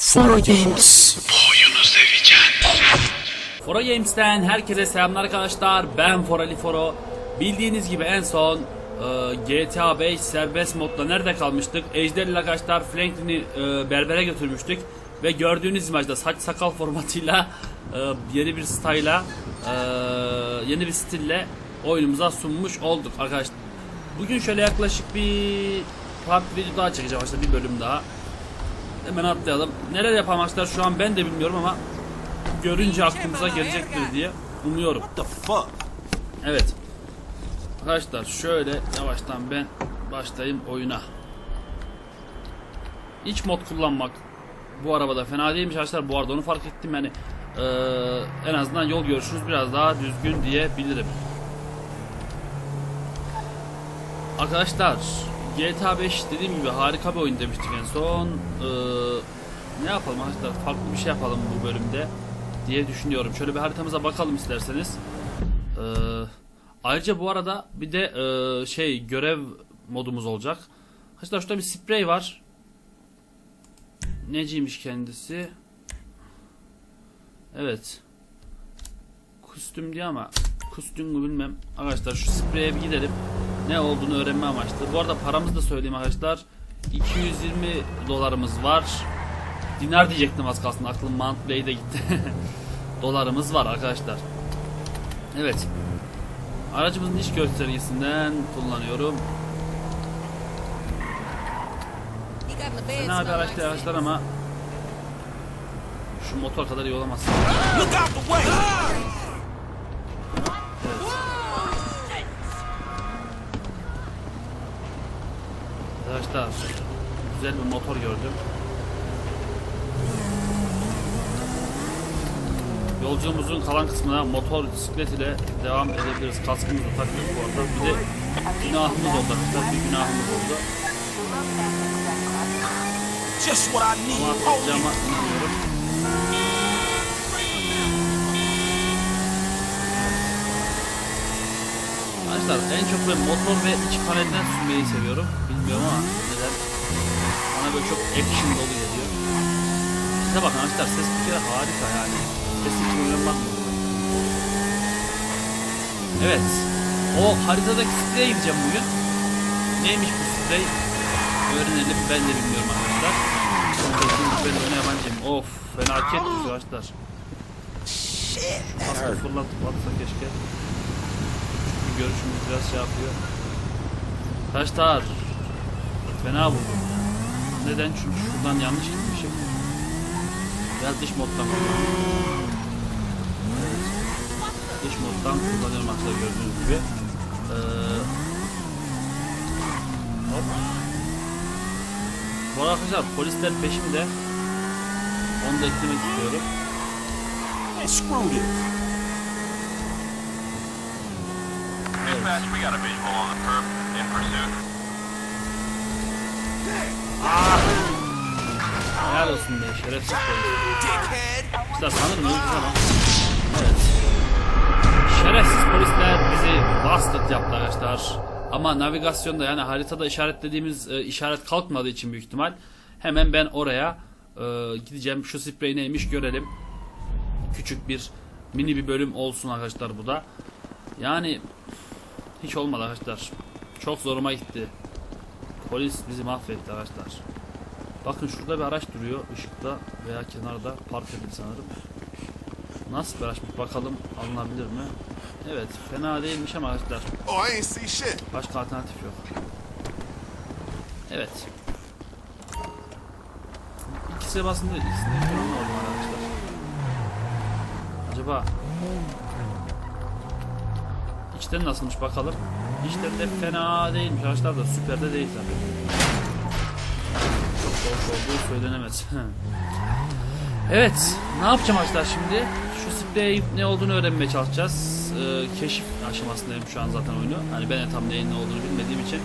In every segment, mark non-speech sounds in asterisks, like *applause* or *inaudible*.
Foro Games. Foro Games'ten herkese selamlar arkadaşlar. Ben Forali Foro. Bildiğiniz gibi en son e, GTA 5 serbest modda nerede kalmıştık? Ejder ile arkadaşlar Franklin'i e, berbere götürmüştük. Ve gördüğünüz imajda saç sakal formatıyla e, yeni bir style'a e, yeni bir stille oyunumuza sunmuş olduk arkadaşlar. Bugün şöyle yaklaşık bir part video daha çekeceğim arkadaşlar bir bölüm daha. Hemen atlayalım. Nerede yapalım arkadaşlar şu an ben de bilmiyorum ama görünce aklımıza gelecektir diye umuyorum. the fuck? Evet. Arkadaşlar şöyle yavaştan ben başlayayım oyuna. İç mod kullanmak bu arabada fena değilmiş arkadaşlar. Bu arada onu fark ettim yani eee, en azından yol görüşünüz biraz daha düzgün diyebilirim. Arkadaşlar GTA 5 dediğim gibi harika bir oyun demiştik en son. Eee, ne yapalım arkadaşlar farklı bir şey yapalım bu bölümde diye düşünüyorum. Şöyle bir haritamıza bakalım isterseniz. Ee, ayrıca bu arada bir de e, şey görev modumuz olacak. Arkadaşlar şurada bir sprey var. Neciymiş kendisi? Evet. Kostüm diye ama kostüm mü bilmem. Arkadaşlar şu spreye bir gidelim. Ne olduğunu öğrenme amaçlı. Bu arada paramızı da söyleyeyim arkadaşlar. 220 dolarımız var. Dinar diyecektim az kalsın. Aklım Mount Bey'de gitti. *laughs* Dolarımız var arkadaşlar. Evet. Aracımızın iç göstergesinden kullanıyorum. Fena bir araç değil arkadaşlar ama şu motor kadar iyi olamaz. Güzel bir motor gördüm. Yolculuğumuzun kalan kısmına motor bisiklet ile devam edebiliriz. Kaskımızı taktık bu arada. Bir de günahımız oldu arkadaşlar. Bir günahımız oldu. Just what I Ama need, atlayacağıma inanıyorum. Arkadaşlar en çok böyle motor ve iç panelden sürmeyi seviyorum. Bilmiyorum ama neden. Bana böyle çok action dolu geliyor. Size bakın arkadaşlar ses bir kere harika yani. Ses oynanmaz mı? Evet. O haritadaki spreye gideceğim bugün. Neymiş bu sprey? Öğrenelim ben de bilmiyorum arkadaşlar. Ben öne yabancıyım. Of felaket bir arkadaşlar. Kaskı fırlatıp atsa keşke. Çünkü görüşümüz biraz şey yapıyor. Taşlar. Fena buldum. Neden? Çünkü şuradan yanlış gitmişim. Biraz dış moddan. Evet. Dış moddan kullanıyorum arkadaşlar gördüğünüz gibi. Ee, hop. Bu arkadaşlar polisler peşimde. Onu da eklemek istiyorum. Man, screw this. Dispatch, we got a visual on the perp in pursuit. Helal olsun be şerefsiz polis. İşte sanırım öldü ama. Evet. Şerefsiz polisler bizi bastard yaptı arkadaşlar. Ama navigasyonda yani haritada işaretlediğimiz e, işaret kalkmadığı için büyük ihtimal hemen ben oraya e, gideceğim. Şu sprey neymiş görelim. Küçük bir mini bir bölüm olsun arkadaşlar bu da. Yani hiç olmadı arkadaşlar. Çok zoruma gitti. Polis bizi mahvetti arkadaşlar. Bakın şurada bir araç duruyor ışıkta veya kenarda park edildi sanırım. Nasıl bir araçmış bakalım alınabilir mi? Evet fena değilmiş ama shit. başka alternatif yok. Evet. İkisi basında ikisinde ekranı oldu arkadaşlar. Acaba içten nasılmış bakalım. İçten de fena değilmiş arkadaşlar da süper de değil tabii. Çok hoş olduğu söylenemez. *laughs* evet ne yapacağım arkadaşlar şimdi? Şu sprey ne olduğunu öğrenmeye çalışacağız. Ee, keşif aşamasındayım şu an zaten oyunu. Hani ben de tam neyin ne olduğunu bilmediğim için.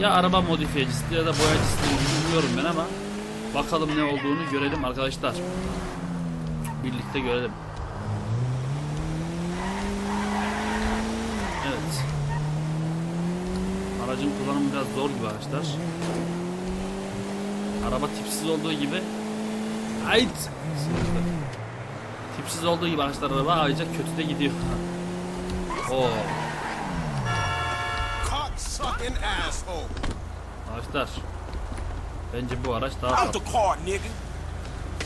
Ya araba modifiyecisi ya da boyacısı bilmiyorum ben ama bakalım ne olduğunu görelim arkadaşlar. Birlikte görelim. Evet. Aracın kullanımı biraz zor gibi arkadaşlar. Araba tipsiz olduğu gibi Ait. Tipsiz olduğu gibi arkadaşlar araba ayrıca kötü de gidiyor. *laughs* Oo. Arkadaşlar. Bence bu araç daha farklı.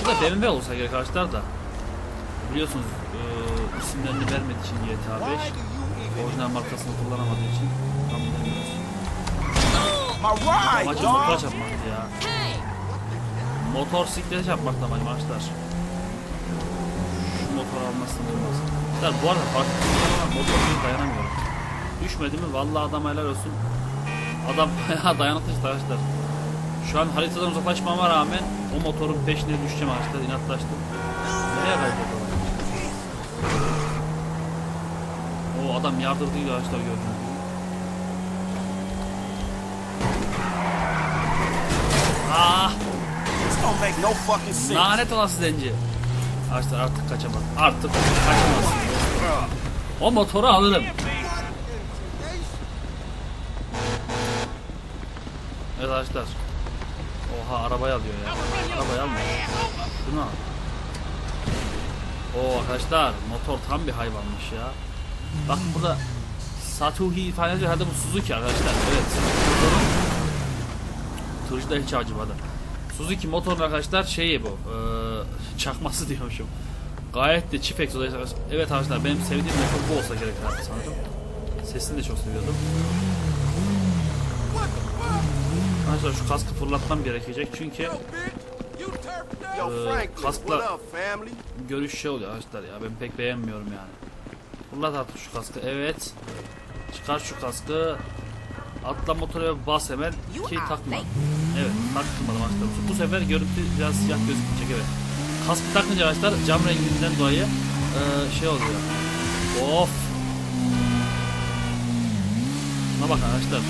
Bu da BMW olsa gerek arkadaşlar da. Biliyorsunuz e, isimlerini vermediği için GTA 5. Orijinal markasını kullanamadığı için tam bilemiyoruz. Motor dog. çarpmaktı ya. Motor siklete çarpmakta amacım arkadaşlar. Şu motor almasın olmaz. Ya bu arada farklı motor değil dayanamıyorum. Düşmedi mi vallahi adam helal olsun. Adam *laughs* bayağı dayanıklı işte arkadaşlar. Şu an haritadan uzaklaşmama rağmen o motorun peşine düşeceğim arkadaşlar inatlaştım. Nereye kayboldu? O adam yardırdıydı arkadaşlar gördüğünüz Lanet olası zenci. Arkadaşlar artık kaçamaz. Artık kaçamaz. O motoru alırım. Evet arkadaşlar. Oha arabayı alıyor ya. Arabayı almıyor. Şunu al. Oo arkadaşlar motor tam bir hayvanmış ya. Bakın burada Satuhi falan yazıyor. Herhalde bu Suzuki arkadaşlar. Evet. Motorun da hiç acımadı. Suzuki motorun arkadaşlar şeyi bu. eee, çakması *laughs* diyormuşum. Gayet de çift egzoz. Evet arkadaşlar benim sevdiğim motor bu olsa gerek sanırım. Sesini de çok seviyordum. Arkadaşlar şu kaskı fırlatmam gerekecek çünkü Ee, Franklin, kaskla- görüş şey oluyor arkadaşlar ya ben pek beğenmiyorum yani. Fırlat artık şu kaskı. Evet. Çıkar şu kaskı. Atla motora bas hemen ki takma. Evet taktırmadım arkadaşlar. Bu sefer görüntü biraz siyah gözükecek evet. Kaskı takınca arkadaşlar cam renginden dolayı eee, şey oluyor. Of. Buna bakın arkadaşlar.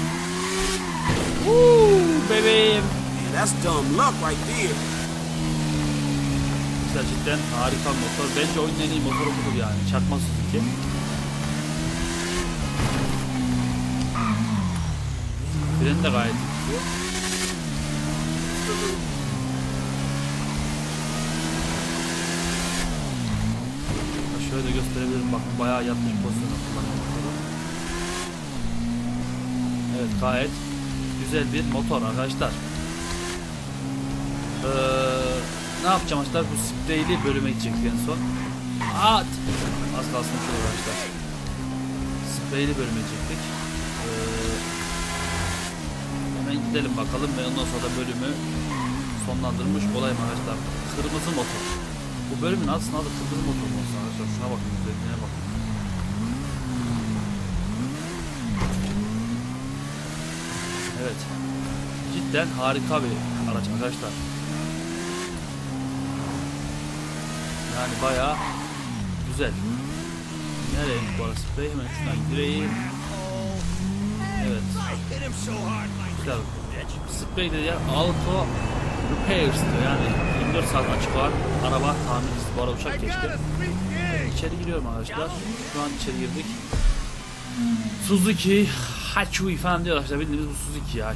Woo, bebeğim. That's dumb luck right there. Arkadaşlar cidden harika motor. Bence oyunun en iyi motoru budur yani. Çakma Suzuki. Freni de gayet. Şöyle gösterebilirim bakın bayağı yatmış pozisyonda kullanıyor motoru. Evet gayet güzel bir motor arkadaşlar. Ee, ne yapacağım arkadaşlar bu spreyli bölüme gidecek en son. At! Az kalsın şöyle arkadaşlar. Spreyli bölüme gidecektik. Gidelim bakalım ve ondan sonra bölümü sonlandırmış olayım arkadaşlar. Kırmızı motor. Bu bölümün aslında adı kırmızı motor mu arkadaşlar? Şuna bakın, güzelliğine bakın. Evet. Cidden harika bir araç arkadaşlar. Yani bayağı güzel. Nereye bu sprey? Hemen şuradan gireyim. Evet. Güzel. Sprey de ya auto repairs diyor yani 24 saat açık var. Araba bu arada uçak geçti. İçeri giriyorum arkadaşlar. Şu an içeri girdik. Suzuki Hachui falan diyor arkadaşlar bildiğimiz bu Suzuki ya.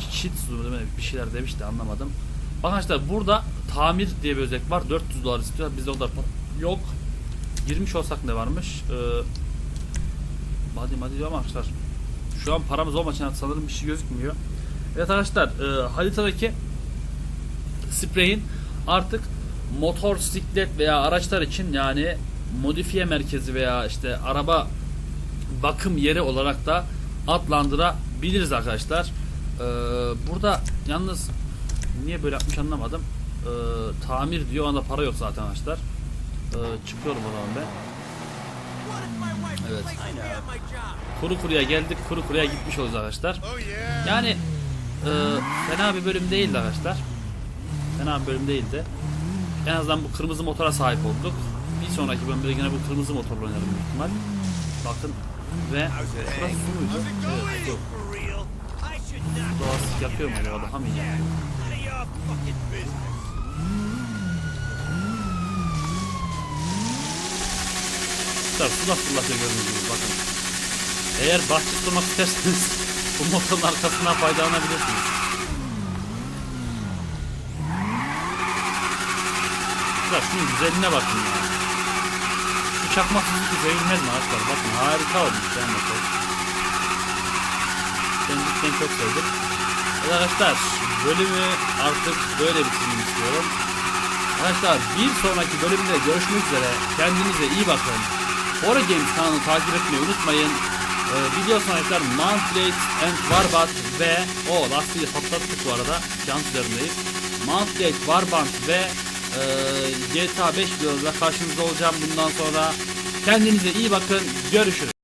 Mu demek bir şeyler demişti anlamadım. Bakın arkadaşlar burada tamir diye bir özellik var. 400 dolar istiyor. Bizde o kadar yok. Girmiş olsak ne varmış? Ee, hadi hadi diyor ama arkadaşlar. Şu an paramız olmadığı için sanırım bir şey gözükmüyor. Evet arkadaşlar e, haritadaki spreyin artık motosiklet veya araçlar için yani modifiye merkezi veya işte araba bakım yeri olarak da adlandırabiliriz arkadaşlar. Ee, burada yalnız niye böyle yapmış anlamadım. Ee, tamir diyor onda para yok zaten arkadaşlar. Ee, çıkıyorum o zaman ben. Evet. Kuru kuruya geldik, kuru kuruya gitmiş olacağız arkadaşlar. Yani e, fena bir bölüm değildi arkadaşlar. Fena bir bölüm değildi. En azından bu kırmızı motora sahip olduk. Bir sonraki bölümde yine bu kırmızı motorla oynarım büyük ihtimal. Bakın ve burası. Doğası yakıyor mu bu arada? Hamayacağım. Arkadaşlar su fırlatıyor gördüğünüz gibi bakın. Eğer bahçe tutmak isterseniz *laughs* bu motorun arkasından faydalanabilirsiniz. Arkadaşlar şunun güzelliğine bakın ya. Şu çakmaksızlık sevilmez mi arkadaşlar? Bakın harika olmuş ya motor. Ben cidden çok sevdim. Arkadaşlar bölümü artık böyle bitirmek istiyorum. Arkadaşlar bir sonraki bölümde görüşmek üzere. Kendinize iyi bakın. Horror Games kanalını takip etmeyi unutmayın. Ee, video sonraki Mountblade and Warband ve o lastiği patlattık bu arada. Şans üzerindeyiz. Warband ve e, GTA 5 videolarıyla karşınızda olacağım bundan sonra. Kendinize iyi bakın. Görüşürüz.